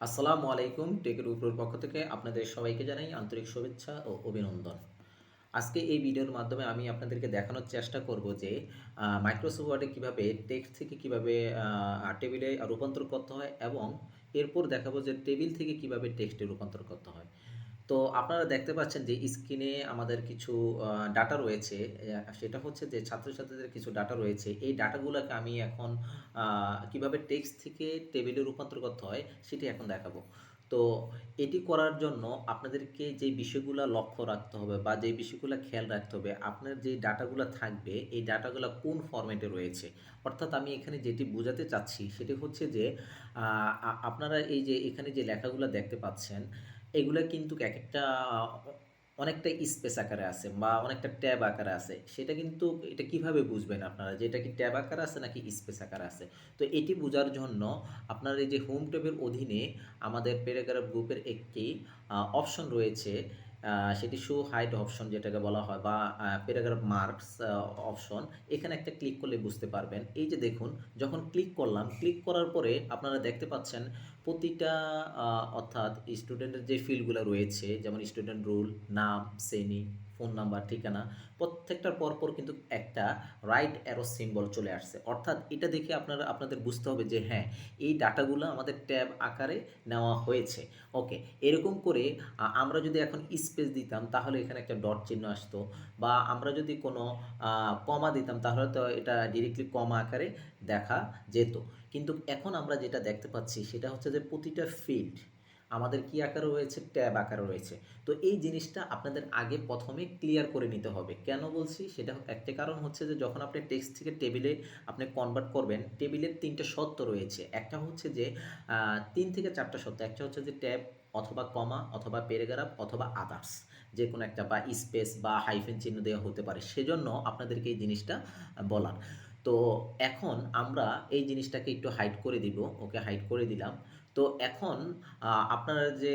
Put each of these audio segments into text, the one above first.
আসসালামু আলাইকুম, টেকের উপর পক্ষ থেকে আপনাদের সবাইকে জানাই আন্তরিক শুভেচ্ছা ও অভিনন্দন। আজকে এই ভিডিওর মাধ্যমে আমি আপনাদেরকে দেখানোর চেষ্টা করব যে মাইক্রোসফট ওয়ার্ডে কীভাবে টেক্সট থেকে কীভাবে টেবিলে রূপান্তর করতে হয় এবং এরপর দেখাবো যে টেবিল থেকে কীভাবে টেক্সটে রূপান্তর করতে হয়। তো আপনারা দেখতে পাচ্ছেন যে স্ক্রিনে আমাদের কিছু ডাটা রয়েছে। সেটা হচ্ছে যে ছাত্রছাত্রীদের কিছু ডাটা রয়েছে। এই ডাটাগুলোকে আমি এখন কীভাবে টেক্সট থেকে টেবিলে রূপান্তর করতে হয় সেটি এখন দেখাবো। তো এটি করার জন্য আপনাদেরকে যে বিষয়গুলো লক্ষ্য রাখতে হবে বা যে বিষয়গুলো খেয়াল রাখতে হবে, আপনার যে ডাটাগুলো থাকবে, এই ডাটাগুলো কোন ফরম্যাটে রয়েছে? অর্থাৎ আমি এখানে যেটি বোঝাতে চাচ্ছি সেটি হচ্ছে যে আপনারা এই যে এখানে যে লেখাগুলো দেখতে পাচ্ছেন এগুলো কিন্তু এক একটা, অনেকটা স্পেস আকারে আছে বা অনেকটা ট্যাব আকারে আছে। সেটা কিন্তু, এটা কীভাবে বুঝবেন আপনারা যে এটা কি ট্যাব আকারে আছে নাকি স্পেস আকারে আছে? তো এটি বোঝার জন্য আপনার এই যে হোম ট্যাবের অধীনে আমাদের প্যারাগ্রাফ গ্রুপের একটি অপশন রয়েছে। সেটি শো হাইট অপশন যেটাকে বলা হয় বা প্যারাগ্রাফ মার্কস অপশন এখানে একটা ক্লিক করলে বুঝতে পারবেন। এই যে দেখুন, যখন ক্লিক করলাম ক্লিক করার পরে আপনারা দেখতে পাচ্ছেন প্রতিটা অর্থাৎ স্টুডেন্টের যে ফিল্ডগুলো রয়েছে, যেমন স্টুডেন্ট রুল নাম, শ্রেণি ফোন নাম্বার ঠিকানা, প্রত্যেকটার পরপর কিন্তু একটা রাইট অ্যারো সিম্বল চলে আসছে। অর্থাৎ এটা দেখে আপনারা, আপনাদের বুঝতে হবে যে হ্যাঁ এই ডাটাগুলো আমাদের ট্যাব আকারে নেওয়া হয়েছে। ওকে, এরকম করে আমরা যদি এখন স্পেস দিতাম, তাহলে এখানে একটা ডট চিহ্ন আসতো বা আমরা যদি কোনো কমা দিতাম, তাহলে তো এটা ডিরেক্টলি কমা আকারে দেখা যেত। কিন্তু এখন আমরা যেটা দেখতে পাচ্ছি সেটা হচ্ছে যে প্রতিটা ফিল্ড আমাদের কি আকারে রয়েছে? ট্যাব আকারে রয়েছে। তো এই জিনিসটা আপনাদের আগে প্রথমে ক্লিয়ার করে নিতে হবে। কেন বলছি? সেটা একটা কারণ হচ্ছে যে যখন আপনি টেক্সট থেকে টেবিলে আপনি কনভার্ট করবেন টেবিলের তিনটে সত্য রয়েছে। একটা হচ্ছে যে তিন থেকে চারটা সত্য একটা হচ্ছে যে ট্যাব অথবা কমা অথবা প্যারাগ্রাফ অথবা আদার্স যে কোনো একটা বা স্পেস বা হাইফেন চিহ্ন দেওয়া হতে পারে। সেজন্য আপনাদেরকে এই জিনিসটা বলার। তো এখন আমরা এই জিনিসটাকে একটু হাইড করে দিব, ওকে হাইড করে দিলাম। তো এখন আপনারা যে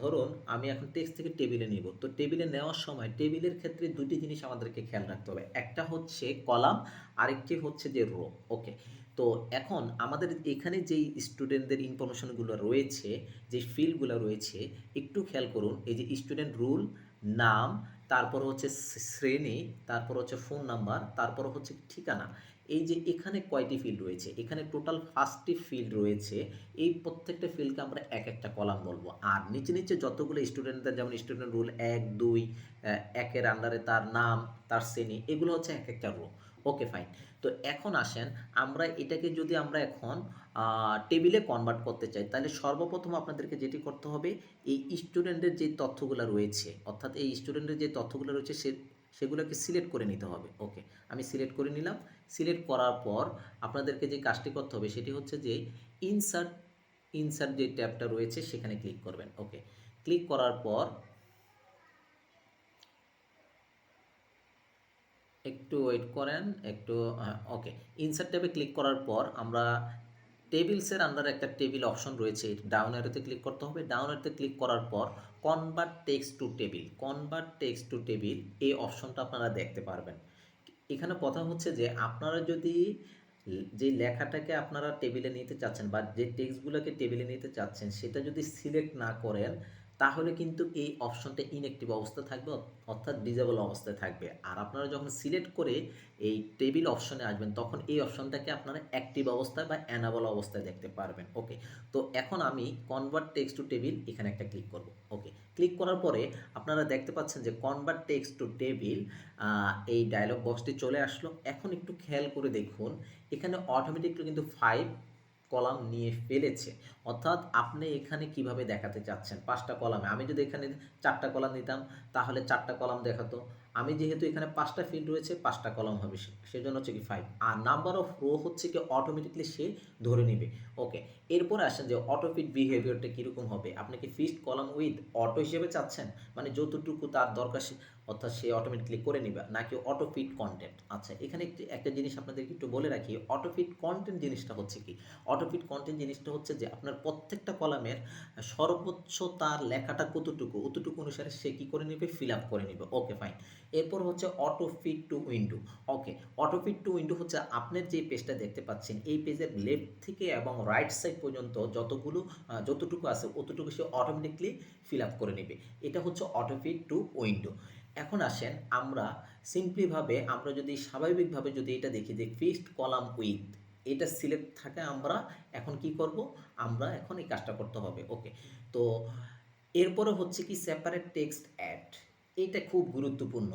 ধরুন আমি এখন টেক্সট থেকে টেবিলে নিব। তো টেবিলে নেওয়ার সময় টেবিলের ক্ষেত্রে দুটি জিনিস আমাদেরকে খেয়াল রাখতে হবে। একটা হচ্ছে কলাম, আরেকটি হচ্ছে যে রো ওকে? তো এখন আমাদের এখানে যেই স্টুডেন্টদের ইনফরমেশনগুলো রয়েছে যে ফিল্ডগুলো রয়েছে, একটু খেয়াল করুন। এই যে স্টুডেন্ট রুল নাম তারপর হচ্ছে শ্রেণি, তারপর হচ্ছে ফোন নাম্বার তারপর হচ্ছে ঠিকানা। এই যে এখানে কয়টি ফিল্ড রয়েছে? এখানে টোটাল পাঁচটি ফিল্ড রয়েছে। এই প্রত্যেকটা ফিল্ডকে আমরা এক একটা কলাম বলব। আর নিচে নিচে যতগুলো স্টুডেন্টদের যেমন স্টুডেন্ট রুল এক, দুই একের আন্ডারে তার নাম, তার শ্রেণি, এগুলো হচ্ছে এক একটা রো ওকে ফাইন তো এখন আসেন, আমরা এটাকে যদি আমরা এখন টেবিলে কনভার্ট করতে চাই, তাহলে সর্বপ্রথম আপনাদেরকে যেটি করতে হবে, এই স্টুডেন্টের যে তথ্যগুলো রয়েছে, অর্থাৎ এই স্টুডেন্টের যে তথ্যগুলো রয়েছে, সে, সেগুলোকে সিলেক্ট করে নিতে হবে। ওকে আমি সিলেক্ট করে নিলাম। সিলেক্ট করার পর আপনাদেরকে যে কাজটি করতে হবে, সেটি হচ্ছে যে ইনসার্ট ইনসার্ট যে ট্যাবটা রয়েছে, সেখানে ক্লিক করবেন। ওকে ক্লিক করার পর একটু ওয়েট করেন, একটু ওকে ইনসার্ট ট্যাবে ক্লিক করার পর আমরা টেবিলসের আন্ডার একটা টেবিল অপশন রয়েছে ডাউন অ্যারোতে ক্লিক করতে হবে। ডাউন অ্যারোতে ক্লিক করার পর convert text to table convert text to table এই অপশনটা আপনারা দেখতে পারবেন। এখানে কথা হচ্ছে যে আপনারা যদি যে লেখাটাকে আপনারা টেবিলে নিতে চাচ্ছেন বা যে টেক্সটগুলোকে টেবিলে নিতে চাচ্ছেন, সেটা যদি সিলেক্ট না করেন তাহলে কিন্তু এই অপশনটা ইনঅ্যাক্টিভ অবস্থা থাকবে, অর্থাৎ ডিজেবল অবস্থায় থাকবে। আর আপনারা যখন সিলেক্ট করে এই টেবিল অপশনে আসবেন, তখন এই অপশনটাকে আপনারা অ্যাক্টিভ অবস্থায় বা অ্যানাবল অবস্থায় দেখতে পারবেন। ওকে তো এখন আমি কনভার্ট টেক্সট টু টেবিল এখানে একটা ক্লিক করব। ওকে ক্লিক করার পরে আপনারা দেখতে পাচ্ছেন যে কনভার্ট টেক্সট টু টেবিল এই ডায়লগ বক্সটি চলে আসলো। এখন একটু খেয়াল করে দেখুন, এখানে অটোমেটিকলি কিন্তু ফাইভ কলাম নিয়ে ফেলেছে। অর্থাৎ আপনি এখানে কীভাবে দেখাতে চাচ্ছেন? পাঁচটা কলামে। আমি যদি এখানে চারটা কলাম নিতাম, তাহলে চারটা কলাম দেখাতো। আমি যেহেতু এখানে পাঁচটা ফিল্ড রয়েছে, পাঁচটা কলাম হবে সেজন্য হচ্ছে কি ফাইভ আর নাম্বার অফ রো হচ্ছে কি অটোমেটিকলি সে ধরে নেবে। ওকে এরপরে আসেন যে অটো ফিট বিহেভিয়ারটা কীরকম হবে? আপনি কি ফিস্ট কলাম উইথ অটো হিসেবে চাচ্ছেন? মানে যতটুকু তার দরকার অর্থাৎ সে অটোমেটিকলি করে নেবে, নাকি অটো ফিট কন্টেন্ট আচ্ছা এখানে একটি একটা জিনিস আপনাদেরকে একটু বলে রাখি অটো ফিট কন্টেন্ট জিনিসটা হচ্ছে কি? অটো ফিট কন্টেন্ট জিনিসটা হচ্ছে যে আপনার প্রত্যেকটা কলামের সর্বোচ্চ তার লেখাটা কতটুকু? অতটুকু অনুসারে সে কি করে নেবে? ফিল আপ করে নেবে। ওকে ফাইন এরপর হচ্ছে auto fit to window okay auto fit to window হচ্ছে আপনার যে পেজটা দেখতে পাচ্ছেন, এই পেজের লেফট থেকে এবং রাইট সাইড পর্যন্ত যতগুলো যতটুকু আছে, অতটুকু সে অটোমেটিকলি ফিল আপ করে নেবে। এটা হচ্ছে অটোফিট টু উইন্ডো এখন আসেন আমরা সিম্পলিভাবে আমরা যদি স্বাভাবিকভাবে যদি এটা দেখি যে ফিক্সড কলাম উইথ এটা সিলেক্ট থাকে আমরা, এখন কি করব? আমরা এখন এই কাজটা করতে হবে। ওকে তো এরপরে হচ্ছে কি সেপারেট টেক্সট অ্যাড এটা খুব গুরুত্বপূর্ণ।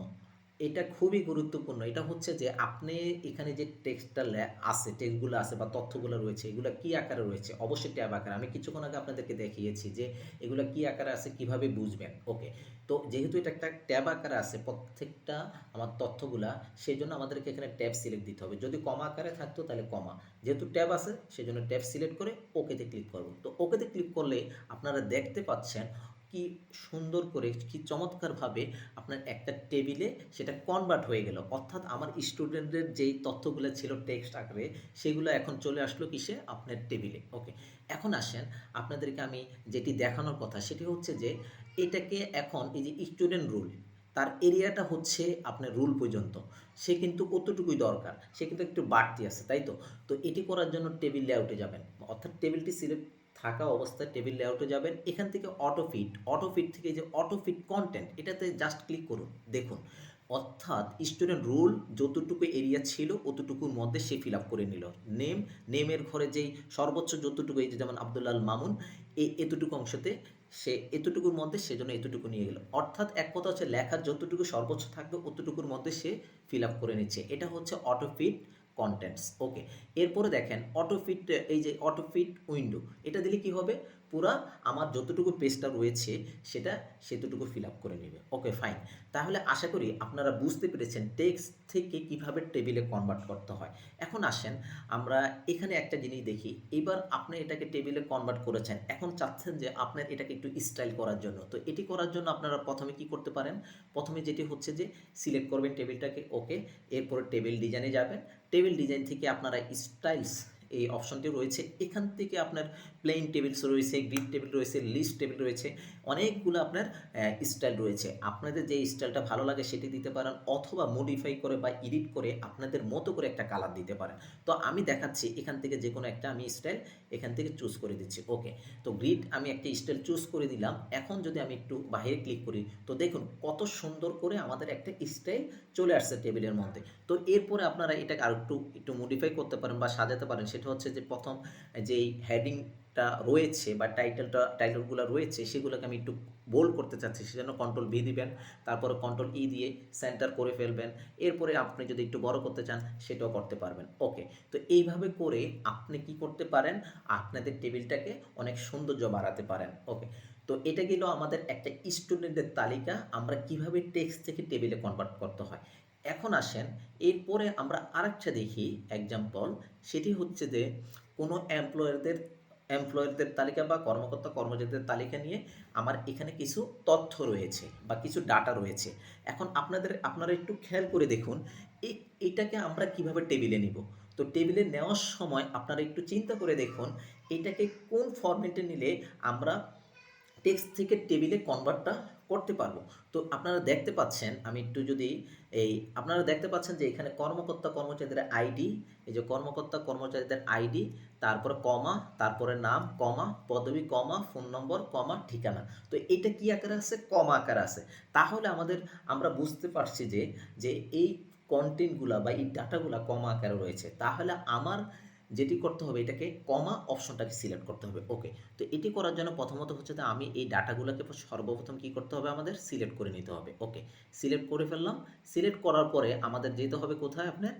এটা খুবই গুরুত্বপূর্ণ। এটা হচ্ছে যে আপনি এখানে যে টেক্সটটা আছে, টেক্সটগুলো আছে বা তথ্যগুলো রয়েছে, এগুলো কি আকারে রয়েছে? অবশ্যই ট্যাব আকারে। আমি কিছুক্ষণ আগে আপনাদেরকে দেখিয়েছি যে এগুলো কি আকারে আছে, কীভাবে বুঝবেন? ওকে, তো যেহেতু এটা একটা ট্যাব আকারে আছে, প্রত্যেকটা আমার তথ্যগুলা সেই জন্য আমাদেরকে এখানে ট্যাব সিলেক্ট দিতে হবে। যদি কমা আকারে থাকতো তাহলে কমা। যেহেতু ট্যাব আছে সেই জন্য ট্যাব সিলেক্ট করে ওকেতে ক্লিক করব। তো ওকেতে ক্লিক করলে আপনারা দেখতে পাচ্ছেন কি সুন্দর করে, কি চমৎকারভাবে আপনার একটা টেবিলে সেটা কনভার্ট হয়ে গেল। অর্থাৎ আমার স্টুডেন্টদের যেই তথ্যগুলো ছিল টেক্সট আকারে, সেগুলো এখন চলে আসলো কিসে? আপনার টেবিলে ওকে এখন আসেন, আপনাদেরকে আমি যেটি দেখানোর কথা, সেটি হচ্ছে যে, এটাকে এখন এই যে স্টুডেন্ট রুল তার এরিয়াটা হচ্ছে আপনার রুল পর্যন্ত। সে কিন্তু কতটুকুই দরকার? সে কিন্তু একটু বাড়তি আছে, তাই তো? তো এটি করার জন্য টেবিল লেআউটে যাবেন। অর্থাৎ টেবিলটি সিলেক্ট থাকা অবস্থায় টেবিল লেআউটে যাবেন। এখান থেকে অটো ফিট অটো ফিট থেকে যে অটো ফিট কন্টেন্ট এটাতে জাস্ট ক্লিক করুন, দেখুন। অর্থাৎ স্টুডেন্ট রুল যতটুকু এরিয়া ছিল, অতটুকুর মধ্যে সে ফিল আপ করে নিল। নেম নেমের ঘরে যেই সর্বোচ্চ যতটুকু, এই যেমন আবদুল্লাল মামুন এই এতটুকু অংশতে সে এতটুকুর মধ্যে সেজন্য এতটুকু নিয়ে গেল। অর্থাৎ এক কথা হচ্ছে লেখার যতটুকু সর্বোচ্চ থাকবে, অতটুকুর মধ্যে সে ফিল আপ করে নিচ্ছে। এটা হচ্ছে অটো ফিট কন্টেন্টস ওকে এরপরে দেখেন অটোফিট এই যে অটোফিট উইন্ডো এটা দিলে কি হবে? পুরা আমার যতটুকু পেজটা রয়েছে, সেটা সেতটুকু ফিল আপ করে নেবে। ওকে ফাইন তাহলে আশা করি আপনারা বুঝতে পেরেছেন টেক্সট থেকে কীভাবে টেবিলে কনভার্ট করতে হয়। এখন আসেন, আমরা এখানে একটা জিনিস দেখি। এবার আপনি এটাকে টেবিলে কনভার্ট করেছেন। এখন চাচ্ছেন যে আপনার এটাকে একটু স্টাইল করার জন্য। তো এটি করার জন্য আপনারা প্রথমে কি করতে পারেন? প্রথমে যেটি হচ্ছে যে সিলেক্ট করবেন টেবিলটাকে ওকে এরপরে টেবিল ডিজাইনে যাবেন। টেবিল ডিজাইন থেকে আপনারা স্টাইলস এই অপশনটি রয়েছে। এখান থেকে আপনার প্লেন টেবিলস রয়েছে গ্রিড টেবিল রয়েছে লিস্ট টেবিল রয়েছে, অনেকগুলো আপনার স্টাইল রয়েছে। আপনাদের যে স্টাইলটা ভালো লাগে সেটি দিতে পারেন অথবা মডিফাই করে বা এডিট করে আপনাদের মতো করে একটা কালার দিতে পারেন। তো আমি দেখাচ্ছি এখান থেকে যে কোনো একটা আমি স্টাইল এখান থেকে চুজ করে দিচ্ছি। ওকে তো গ্রিড আমি একটা স্টাইল চুজ করে দিলাম। এখন যদি আমি একটু বাইরে ক্লিক করি, তো দেখুন কত সুন্দর করে আমাদের একটা স্টাইল চলে আসছে টেবিলের মধ্যে। তো এরপরে আপনারা এটাকে আর একটু একটু মডিফাই করতে পারেন বা সাজাতে পারেন সেটা হচ্ছে যে প্রথম যেই হেডিংটা রয়েছে বা টাইটেলটা টাইটেলগুলো রয়েছে, সেগুলোকে আমি একটু বোল্ড করতে চাচ্ছি, সেজন্য কন্ট্রোল ভি দিবেন, তারপরে কন্ট্রোল ই দিয়ে সেন্টার করে ফেলবেন, এরপরে আপনি যদি একটু বড় করতে চান, সেটাও করতে পারবেন। ওকে তো এইভাবে করে আপনি কি করতে পারেন? আপনাদের টেবিলটাকে অনেক সৌন্দর্য বাড়াতে পারেন। ওকে তো এটা গেল আমাদের একটা স্টুডেন্টের তালিকা, আমরা কীভাবে টেক্সট থেকে টেবিলে কনভার্ট করতে হয়। এখন আসেন, এরপরে আমরা আরেকটা দেখি এক্সাম্পল সেটি হচ্ছে যে কোনো এমপ্লয়ারদের এমপ্লয়ারদের তালিকা বা কর্মকর্তা, কর্মচারীদের তালিকা নিয়ে আমার এখানে কিছু তথ্য রয়েছে বা কিছু ডাটা রয়েছে। এখন আপনাদের, আপনারা একটু খেয়াল করে দেখুন এটাকে আমরা কীভাবে টেবিলে নিব? তো টেবিলে নেওয়ার সময় আপনারা একটু চিন্তা করে দেখুন, এটাকে কোন ফরম্যাটে নিলে আমরা টেক্সট থেকে টেবিলে কনভার্টটা করতে পারব। তো আপনারা দেখতে পাচ্ছেন, আমি একটু যদি এই, আপনারা দেখতে পাচ্ছেন যে এখানে কর্মকর্তা কর্মচারীদের আইডি, এই যে কর্মকর্তা কর্মচারীদের আইডি, তারপরে কমা, তারপরে নাম, কমা, পদবি কমা, ফোন নম্বর, কমা, ঠিকানা। তো এটা কি আকারে আছে? কমা আকারে আছে। তাহলে আমাদের, আমরা বুঝতে পারছি যে যে এই কন্টেন্টগুলা বা এই ডাটাগুলা কমা আকারে রয়েছে। তাহলে আমার যেটি করতে হবে, এটাকে কমা অপশনটাকে সিলেক্ট করতে হবে। ওকে তো এটি করার জন্য প্রথমত হচ্ছে যে আমি এই ডাটাগুলোকে সর্বপ্রথম কি করতে হবে আমাদের? সিলেক্ট করে নিতে হবে। ওকে সিলেক্ট করে ফেললাম। সিলেক্ট করার পরে আমাদের যেতে হবে কোথায় আপনার?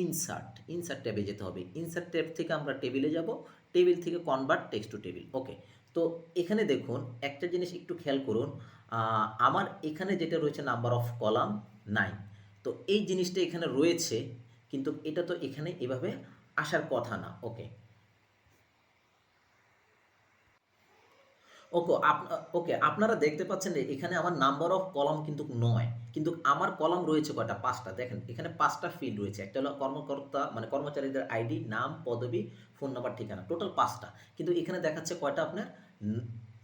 ইনসার্ট ইনসার্ট ট্যাবে যেতে হবে। ইনসার্ট ট্যাব থেকে আমরা টেবিলে যাব। টেবিল থেকে convert text to table okay তো এখানে দেখুন, একটা জিনিস একটু খেয়াল করুন আমার এখানে যেটা রয়েছে নাম্বার অফ কলাম নাইন তো এই জিনিসটা এখানে রয়েছে, কিন্তু এটা তো এখানে এভাবে আসার কথা না, ওকে? ওকে ওকে, আপনারা দেখতে পাচ্ছেন যে এখানে আমার নাম্বার অফ কলাম কিন্তু নয়, কিন্তু আমার কলাম রয়েছে কয়টা? পাঁচটা। দেখেন, এখানে পাঁচটা ফিল্ড রয়েছে। একটা হলো কর্মকর্তা মানে কর্মচারীদের আইডি নাম, পদবি ফোন নাম্বার ঠিকানা টোটাল পাঁচটা। কিন্তু এখানে দেখাচ্ছে কয়টা আপনার?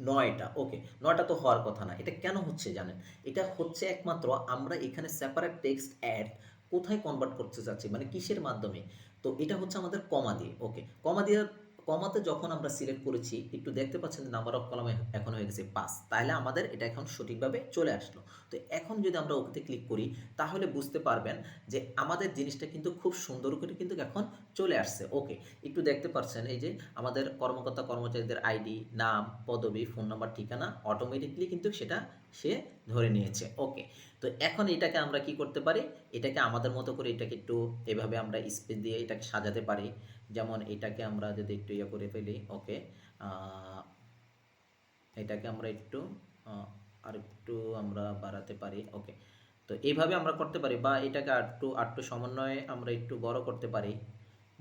নয়টা, ওকে? নয়টা তো হওয়ার কথা না। এটা কেন হচ্ছে জানেন? এটা হচ্ছে একমাত্র আমরা এখানে সেপারেট টেক্সট অ্যাড কোথায় কনভার্ট করতে চাচ্ছি? মানে কিসের মাধ্যমে? তো এটা হচ্ছে আমাদের কমা দিয়ে ওকে কমা দিয়ে, কমাতে যখন আমরা সিলেক্ট করেছি, একটু দেখতে পাচ্ছেন যে নাম্বার অফ কলাম এখন হয়ে গেছে পাঁচ। তাহলে আমাদের এটা এখন সঠিকভাবে চলে আসলো। তো এখন যদি আমরা ওকেতে ক্লিক করি, তাহলে বুঝতে পারবেন যে আমাদের জিনিসটা কিন্তু খুব সুন্দর করে কিন্তু এখন চলে আসছে ওকে একটু দেখতে পাচ্ছেন, এই যে আমাদের কর্মকর্তা কর্মচারীদের আইডি নাম, পদবি ফোন নাম্বার ঠিকানা অটোমেটিকলি কিন্তু সেটা সে ধরে নিয়েছে। ওকে তো এখন এটাকে আমরা কি করতে পারি? এটাকে আমাদের মতো করে এটাকে একটু এভাবে আমরা স্পেস দিয়ে এটাকে সাজাতে পারি। যেমন এটাকে আমরা যদি একটু ইয়ে করে ফেলি ওকে এটাকে আমরা একটু আর একটু আমরা বাড়াতে পারি ওকে তো এইভাবে আমরা করতে পারি বা এটাকে আরটু আরটু সমন্বয়ে আমরা একটু বড় করতে পারি,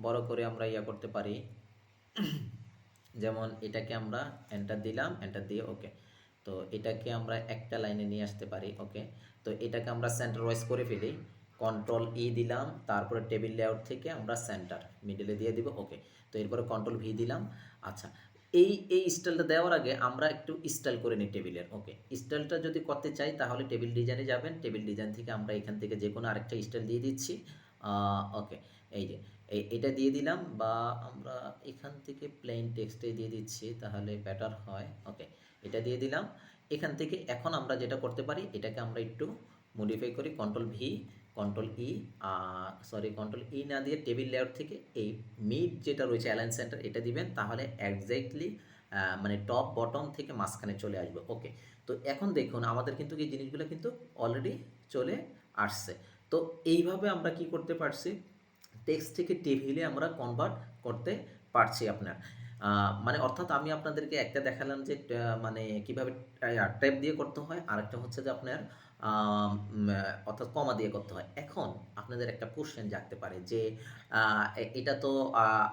বড় করে আমরা ইয়া করতে পারি। যেমন এটাকে আমরা এন্টার দিলাম এন্টার দিয়ে ওকে তো এটাকে আমরা একটা লাইনে নিয়ে আসতে পারি ওকে তো এটাকে আমরা সেন্টার ওয়াইজ করে ফেলি কন্ট্রোল ই দিলাম, তারপরে টেবিল লেআউট থেকে আমরা সেন্টার মিডলে দিয়ে দিব ওকে তো এরপরে কন্ট্রোল ভি দিলাম আচ্ছা। এই এই স্টাইলটা দেওয়ার আগে আমরা একটু স্টাইল করে নিই টেবিলের ওকে স্টাইলটা যদি করতে চাই, তাহলে টেবিল ডিজাইনে যাবেন। টেবিল ডিজাইন থেকে আমরা এখান থেকে যে কোনো আরেকটা স্টাইল দিয়ে দিচ্ছি ওকে এই যে, এই, এটা দিয়ে দিলাম বা আমরা এখান থেকে প্লেন টেক্সটে দিয়ে দিচ্ছি, তাহলে বেটার হয় ওকে এটা দিয়ে দিলাম। এখান থেকে এখন আমরা যেটা করতে পারি, এটাকে আমরা একটু মডিফাই করি control V control E sorry control E না দিয়ে টেবিল লেয়ার থেকে এই মিড যেটা রয়েছে অ্যালাইন সেন্টার এটা দিবেন, তাহলে একজ্যাক্টলি মানে টপ বটম থেকে মাঝখানে চলে আসবে। ওকে তো এখন দেখুন, আমাদের কিন্তু এই জিনিসগুলো কিন্তু অলরেডি চলে আসছে। তো এইভাবে আমরা কি করতে পারছি? টেক্সট থেকে টেবিলে আমরা কনভার্ট করতে পারছি আপনার। মানে অর্থাৎ আমি আপনাদেরকে একটা দেখালাম যে মানে কীভাবে ট্যাপ দিয়ে করতে হয়, আরেকটা হচ্ছে যে আপনার অর্থাৎ কমা দিয়ে করতে হয়। এখন আপনাদের একটা কোশ্চেন জাগতে পারে যে এটা তো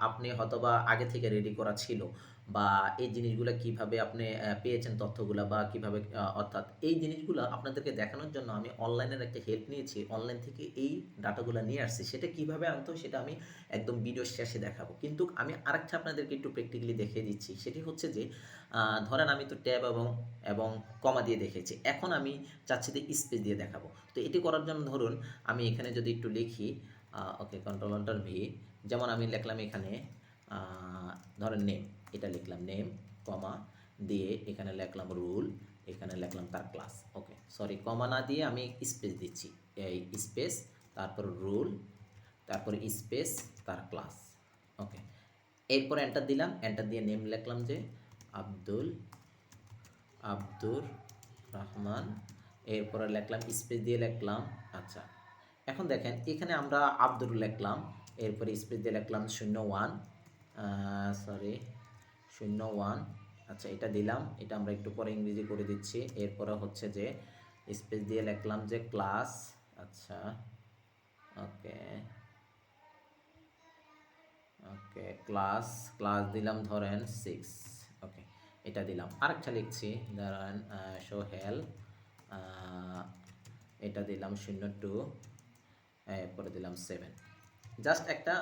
আপনি হয়তোবা আগে থেকে রেডি করা ছিল। বা এই জিনিসগুলো কীভাবে আপনি পেয়েছেন তথ্যগুলো বা কীভাবে অর্থাৎ এই জিনিসগুলো আপনাদেরকে দেখানোর জন্য আমি অনলাইনের একটা হেল্প নিয়েছি। অনলাইন থেকে এই ডাটাগুলো নিয়ে আসছি। সেটা কীভাবে আনতে সেটা আমি একদম ভিডিও শেষে দেখাবো। কিন্তু আমি আরেকটা আপনাদেরকে একটু প্র্যাকটিক্যালি দেখিয়ে দিচ্ছি। সেটি হচ্ছে যে ধরেন আমি তো ট্যাব এবং এবং কমা দিয়ে দেখেছি। এখন আমি চাচ্ছি যে স্পেস দিয়ে দেখাবো। তো এটি করার জন্য ধরুন আমি এখানে যদি একটু লিখি ওকে কন্ট্রোল অল্টার ভি যেমন আমি লিখলাম এখানে ধরেন নেম এটা লিখলাম নেম কমা দিয়ে এখানে লিখলাম রুল এখানে লিখলাম তার ক্লাস ওকে সরি কমা না দিয়ে আমি স্পেস দিচ্ছি, এই স্পেস তারপর রুল তারপর স্পেস তার ক্লাস ওকে এরপর এন্টার দিলাম এন্টার দিয়ে নেম লিখলাম যে আব্দুল, আব্দুর রহমান, এরপরে লিখলাম স্পেস দিয়ে লিখলাম আচ্ছা। এখন দেখেন, এখানে আমরা আব্দুর লিখলাম, এরপরে স্পেস দিয়ে লিখলাম শূন্য ওয়ান সরি শূন্য ওয়ান। আচ্ছা এটা দিলাম। এটা আমরা একটু পরে ইংরেজি করে দিচ্ছি। এরপরে হচ্ছে যে স্পেস দিয়ে লিখলাম যে ক্লাস। আচ্ছা ওকে। ওকে, ক্লাস ক্লাস দিলাম ধরেন সিক্স। ওকে, এটা দিলাম। আরেকটা লিখছি, ধরেন সোহেল এটা দিলাম শূন্য টু এরপরে দিলাম সেভেন জাস্ট একটা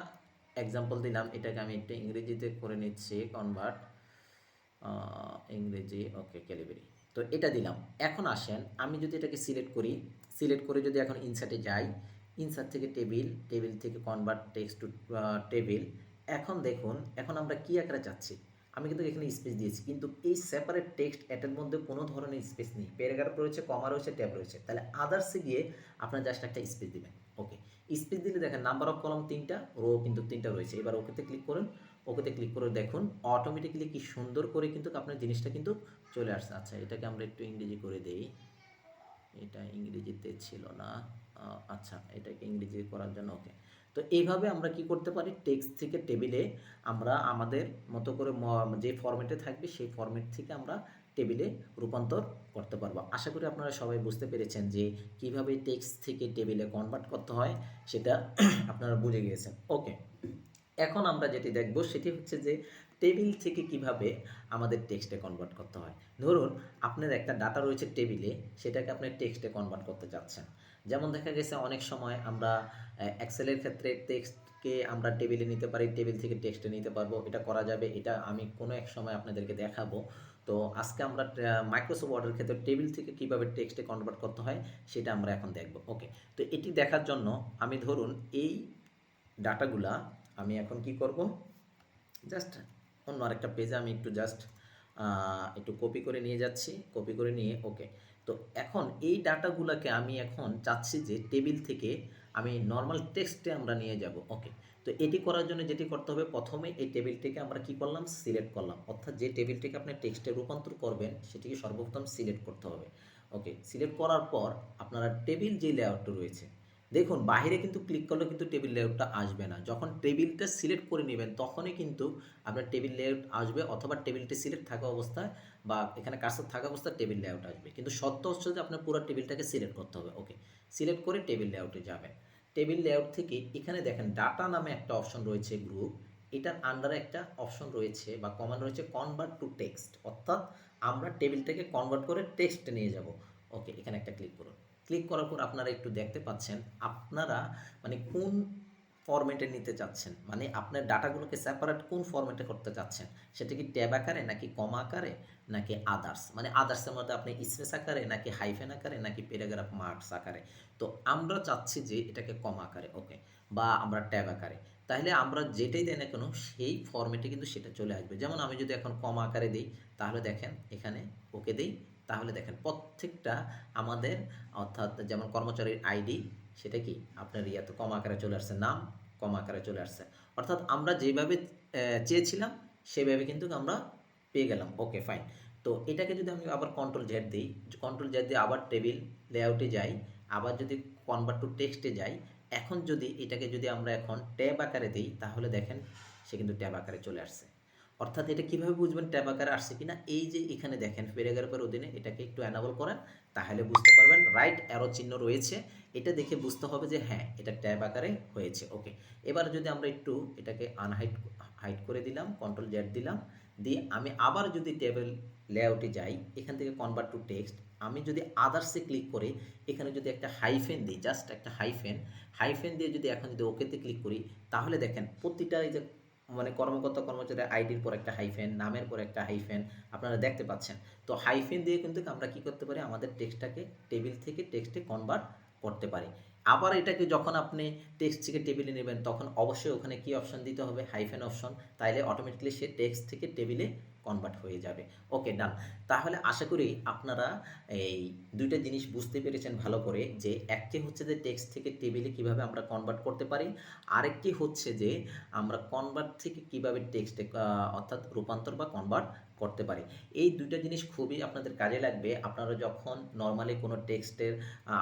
এক্সাম্পল দিলাম, এটাকে আমি একটু ইংরেজিতে করে নিচ্ছি কনভার্ট ইংরেজি ওকে ক্যালিবারি তো এটা দিলাম। এখন আসেন, আমি যদি এটাকে সিলেক্ট করি সিলেক্ট করে যদি এখন ইনসার্টে যাই ইনসার্ট থেকে টেবিল টেবিল থেকে কনভার্ট টেক্সট টু টেবিল এখন দেখুন, এখন আমরা কি আকারে চাচ্ছি? আমি কিন্তু এখানে স্পেস দিয়েছি, কিন্তু এই সেপারেট টেক্সট এটার মধ্যে কোনো ধরনের স্পেস নেই। প্যারাগ্রাফ রয়েছে কমা রয়েছে ট্যাব রয়েছে। তাহলে আদার্সে গিয়ে আপনার জাস্ট একটা স্পেস দিবেন ওকে স্পেস দিলে দেখেন নাম্বার অফ কলম তিনটা রো কিন্তু তিনটা রয়েছে। এবার ওকেতে ক্লিক করুন। ওকেতে ক্লিক করে দেখুন অটোমেটিক্যালি কি সুন্দর করে কিন্তু আপনার জিনিসটা কিন্তু চলে আসছে। আচ্ছা এটাকে আমরা একটু ইংরেজি করে দেই। এটা ইংরেজিতে ছিল না। আচ্ছা এটাকে ইংরেজি করার জন্য, ওকে। তো এইভাবে আমরা কি করতে পারি? টেক্সট থেকে টেবিলে আমরা আমাদের মতো করে যে ফরম্যাটে থাকবে, সেই ফরম্যাট থেকে আমরা টেবিলে রূপান্তর করতে পারব। আশা করি আপনারা সবাই বুঝতে পেরেছেন যে কীভাবে টেক্সট থেকে টেবিলে কনভার্ট করতে হয়, সেটা আপনারা বুঝে গিয়েছেন। ওকে এখন আমরা যেটি দেখব সেটি হচ্ছে যে টেবিল থেকে কীভাবে আমাদের টেক্সটে কনভার্ট করতে হয়। ধরুন, আপনার একটা ডাটা রয়েছে টেবিলে, সেটাকে আপনি টেক্সটে কনভার্ট করতে চাচ্ছেন। যেমন দেখা গেছে অনেক সময় আমরা এক্সেলের ক্ষেত্রে টেক্সটকে আমরা টেবিলে নিতে পারি, টেবিল থেকে টেক্সটে নিতে পারব, এটা করা যাবে, এটা আমি কোনো এক সময় আপনাদেরকে দেখাবো। তো আজকে আমরা মাইক্রোসফট ওয়ার্ডের ক্ষেত্রে টেবিল থেকে কীভাবে টেক্সটে কনভার্ট করতে হয় সেটা আমরা এখন দেখব ওকে তো এটি দেখার জন্য আমি ধরুন এই ডাটাগুলা আমি এখন কি করব? জাস্ট অন্য আরেকটা পেজে আমি একটু জাস্ট একটু কপি করে নিয়ে যাচ্ছি কপি করে নিয়ে ওকে তো এখন এই ডাটাগুলোকে আমি এখন চাচ্ছি যে টেবিল থেকে আমি নর্মাল টেক্সটে আমরা নিয়ে যাব ওকে তো এটি করার জন্য যেটি করতে হবে, প্রথমে এই টেবিলটিকে আমরা কি করলাম? সিলেক্ট করলাম। অর্থাৎ যে টেবিলটিকে আপনি টেক্সটে রূপান্তর করবেন, সেটিকে সর্বপ্রথম সিলেক্ট করতে হবে ওকে সিলেক্ট করার পর আপনারা টেবিল যে লেআউটটা রয়েছে দেখুন বাইরে কিন্তু ক্লিক করলে কিন্তু টেবিল লেআউটটা আসবে না। যখন টেবিলটা সিলেক্ট করে নেবেন, তখনই কিন্তু আপনার টেবিল লেআউট আসবে অথবা টেবিলটি সিলেক্ট থাকা অবস্থায় বা এখানে কার্সর থাকা অবস্থায় টেবিল লেআউট আসবে। কিন্তু সত্য হচ্ছে যে আপনার পুরো টেবিলটাকে সিলেক্ট করতে হবে। ওকে সিলেক্ট করে টেবিল লেআউটে যাবেন। টেবিল লেআউট থেকে এখানে দেখেন ডাটা নামে একটা অপশন রয়েছে গ্রুপ এটার আন্ডারে একটা অপশন রয়েছে বা কমান্ড রয়েছে কনভার্ট টু টেক্সট অর্থাৎ আমরা টেবিলটাকে কনভার্ট করে টেক্সটে নিয়ে যাব। ওকে এখানে একটা ক্লিক করুন। ক্লিক করার পর আপনারা একটু দেখতে পাচ্ছেন আপনারা মানে কোন ফরম্যাটে নিতে চাচ্ছেন? মানে আপনার ডাটাগুলোকে সেপারেট কোন ফরম্যাটে করতে চাচ্ছেন? সেটা কি ট্যাব আকারে নাকি কমা আকারে নাকি আদার্স মানে আদার্সের মধ্যে আপনি স্পেস আকারে নাকি হাইফেন আকারে নাকি প্যারাগ্রাফ মার্কস আকারে? তো আমরা চাচ্ছি যে এটাকে কম আকারে ওকে বা আমরা ট্যাব আকারে। তাহলে আমরা যেটাই দেয় না কেন, সেই ফরম্যাটে কিন্তু সেটা চলে আসবে। যেমন আমি যদি এখন কম আকারে দিই, তাহলে দেখেন এখানে ওকে দিই। তাহলে দেখেন প্রত্যেকটা আমাদের, অর্থাৎ যেমন কর্মচারীর আইডি, সেটা কি? আপনার ইয়াতে কম আকারে চলে আসছে, নাম কম আকারে চলে আসছে। অর্থাৎ আমরা যেভাবে চেয়েছিলাম, সেভাবে কিন্তু আমরা পেয়ে গেলাম। Okay, fine. তো এটাকে যদি আমি আবার কন্ট্রোল জেড দিই কন্ট্রোল জেড দিয়ে আবার টেবিল লেআউটে যাই, আবার যদি কনভার্ট টু টেক্সটে যাই, এখন যদি এটাকে যদি আমরা এখন ট্যাব আকারে দিই, তাহলে দেখেন সে কিন্তু ট্যাব আকারে চলে আসছে। অর্থাৎ এটা কীভাবে বুঝবেন ট্যাব আকারে আসছে কিনা, এই যে এখানে দেখেন প্যারাগ্রাফের অধীনে এটাকে একটু অ্যানাবল করেন, তাহলে বুঝতে পারবেন রাইট অ্যারো চিহ্ন রয়েছে, এটা দেখে বুঝতে হবে যে হ্যাঁ এটা ট্যাব আকারে হয়েছে ওকে এবার যদি আমরা একটু এটাকে আনহাইট হাইট করে দিলাম কন্ট্রোল জেড দিলাম, দিয়ে আমি আবার যদি টেবিল লেআউটে যাই, এখান থেকে কনভার্ট টু টেক্সট আমি যদি আদার্সে ক্লিক করে, এখানে যদি একটা হাইফেন দিই জাস্ট একটা হাইফেন হাইফেন দিয়ে যদি এখন যদি ওকেতে ক্লিক করি, তাহলে দেখেন প্রতিটা এই যে মানে কর্মকর্তা কর্মচারী আইডির পর একটা হাইফেন নামের পর একটা হাইফেন আপনারা দেখতে পাচ্ছেন। তো হাইফেন দিয়ে কিন্তু আমরা কি করতে পারি? আমাদের টেক্সটটাকে টেবিল থেকে টেক্সটে কনভার্ট করতে পারি। আবার এটাকে যখন আপনি টেক্সট থেকে টেবিলে নেবেন, তখন অবশ্যই ওখানে কি অপশন দিতে হবে? হাইফেন অপশন তাইলে অটোমেটিকলি সে টেক্সট থেকে টেবিলে কনভার্ট হয়ে যাবে। ওকে ডান তাহলে আশা করি আপনারা এই দুইটা জিনিস বুঝতে পেরেছেন ভালো করে, যে একটি হচ্ছে যে টেক্সট থেকে টেবিলে কীভাবে আমরা কনভার্ট করতে পারি, আরেকটি হচ্ছে যে আমরা কনভার্ট থেকে কীভাবে টেক্সটে অর্থাৎ রূপান্তর বা কনভার্ট করতে পারি। এই দুইটা জিনিস খুবই আপনাদের কাজে লাগবে। আপনারা যখন নর্মালি কোনো টেক্সটের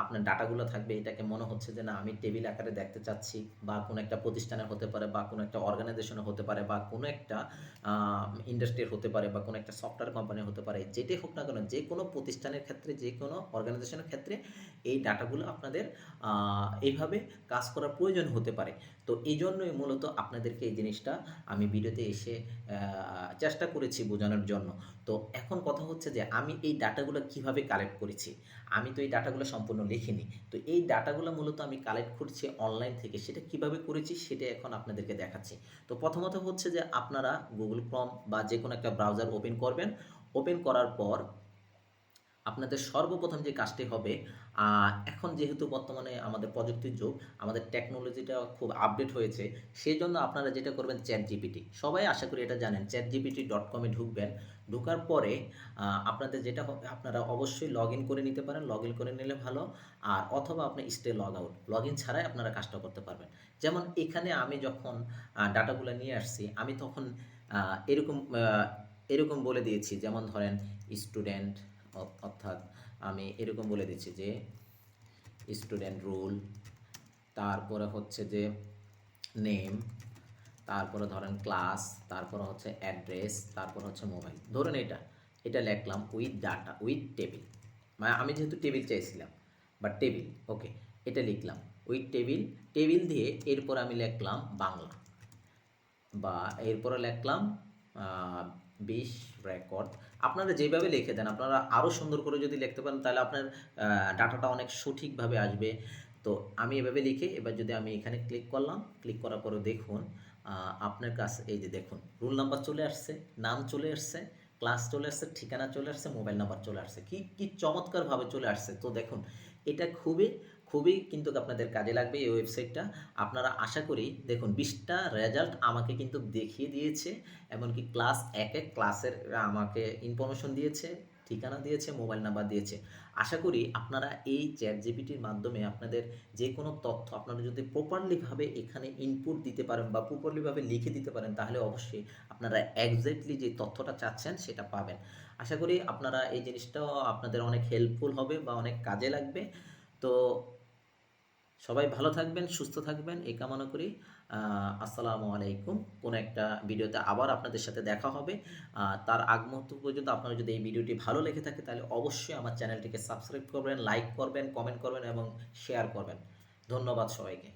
আপনার ডাটাগুলো থাকবে, এটাকে মনে হচ্ছে যে, না, আমি টেবিল আকারে দেখতে চাচ্ছি বা কোনো একটা প্রতিষ্ঠানের হতে পারে বা কোনো একটা অর্গানাইজেশনের হতে পারে বা কোনো একটা ইন্ডাস্ট্রির হতে পারে বা কোনো একটা সফটওয়্যার কোম্পানির হতে পারে। যেটাই হোক না কেন, যে কোনো প্রতিষ্ঠানের ক্ষেত্রে, যে কোনো অর্গানাইজেশনের ক্ষেত্রে এই ডাটাগুলো আপনাদের এইভাবে কাজ করার প্রয়োজন হতে পারে। তো এই জন্যই মূলত আপনাদেরকে এই জিনিসটা আমি ভিডিওতে এসে চেষ্টা করেছি বোঝানোর জন্য। তো এখন কথা হচ্ছে যে আমি এই ডাটাগুলো কীভাবে কালেক্ট করেছি? আমি তো এই ডাটাগুলো সম্পূর্ণ লিখিনি। তো এই ডাটাগুলো মূলত আমি কালেক্ট করছি অনলাইন থেকে। সেটা কীভাবে করেছি সেটা এখন আপনাদেরকে দেখাচ্ছি। তো প্রথমত হচ্ছে যে আপনারা গুগল ক্রম বা যে কোনো একটা ব্রাউজার ওপেন করবেন। ওপেন করার পর আপনাদের সর্বপ্রথম যে কাজটি হবে এখন যেহেতু বর্তমানে আমাদের প্রযুক্তির যুগ, আমাদের টেকনোলজিটা খুব আপডেট হয়েছে সেই জন্য আপনারা যেটা করবেন চ্যাট জিপিটি সবাই আশা করি এটা জানেন চ্যাট জিপিটি ডট কমে ঢুকবেন, ঢোকার পরে আপনাদের যেটা হবে আপনারা অবশ্যই লগ ইন করে নিতে পারেন লগ ইন করে নিলে ভালো, আর অথবা আপনি stay log out log in ছাড়াই আপনারা কাজটা করতে পারবেন। যেমন এখানে আমি যখন ডাটাগুলো নিয়ে আসছি, আমি তখন এরকম এরকম বলে দিয়েছি, যেমন ধরেন স্টুডেন্ট অর্থাৎ আমি এরকম বলে দিচ্ছি যে স্টুডেন্ট রুল তারপরে হচ্ছে যে নেম তারপরে ধরেন ক্লাস তারপরে হচ্ছে অ্যাড্রেস তারপর হচ্ছে মোবাইল ধরুন এটা এটা লিখলাম উইথ ডাটা উইথ টেবিল মানে আমি যেহেতু টেবিল চাইছিলাম বা টেবিল ওকে এটা লিখলাম। উইথ টেবিল টেবিল দিয়ে এরপর আমি লিখলাম বাংলা। বা এরপরে লিখলাম বিশ রেকর্ড আপনারা যেভাবে লিখে দেন, আপনারা আরও সুন্দর করে যদি লিখতে পারেন, তাহলে আপনার ডাটাটা অনেক সঠিকভাবে আসবে। তো আমি এভাবে লিখে এবার যদি আমি এখানে ক্লিক করলাম ক্লিক করার পরে দেখুন আপনার কাছে, এই যে দেখুন রুল নাম্বার চলে আসছে, নাম চলে আসছে ক্লাস চলে আসছে, ঠিকানা চলে আসছে মোবাইল নাম্বার চলে আসছে। কি কি চমৎকারভাবে চলে আসছে। তো দেখুন, এটা খুবই খুবই কিন্তু আপনাদের কাজে লাগবে এই ওয়েবসাইটটা আপনারা আশা করি দেখুন, বিশটা রেজাল্ট আমাকে কিন্তু দেখিয়ে দিয়েছে, এমনকি ক্লাস এক এক ক্লাসের আমাকে ইনফরমেশন দিয়েছে, ঠিকানা দিয়েছে মোবাইল নাম্বার দিয়েছে। আশা করি আপনারা এই চ্যাট জিপিটির মাধ্যমে আপনাদের যে কোনো তথ্য আপনারা যদি প্রপারলিভাবে এখানে ইনপুট দিতে পারেন বা প্রপারলিভাবে লিখে দিতে পারেন, তাহলে অবশ্যই আপনারা একজ্যাক্টলি যে তথ্যটা চাচ্ছেন সেটা পাবেন। আশা করি আপনারা এই জিনিসটাও আপনাদের অনেক হেল্পফুল হবে বা অনেক কাজে লাগবে। তো সবাই ভালো থাকবেন, সুস্থ থাকবেন, এই কামনা করি। আসসালামু আলাইকুম। কোনো একটা ভিডিওতে আবার আপনাদের সাথে দেখা হবে। তার আগ মুহূর্ত পর্যন্ত আপনারা যদি এই ভিডিওটি ভালো লেগে থাকে, তাহলে অবশ্যই আমার চ্যানেলটিকে সাবস্ক্রাইব করবেন, লাইক করবেন, কমেন্ট করবেন এবং শেয়ার করবেন। ধন্যবাদ সবাইকে।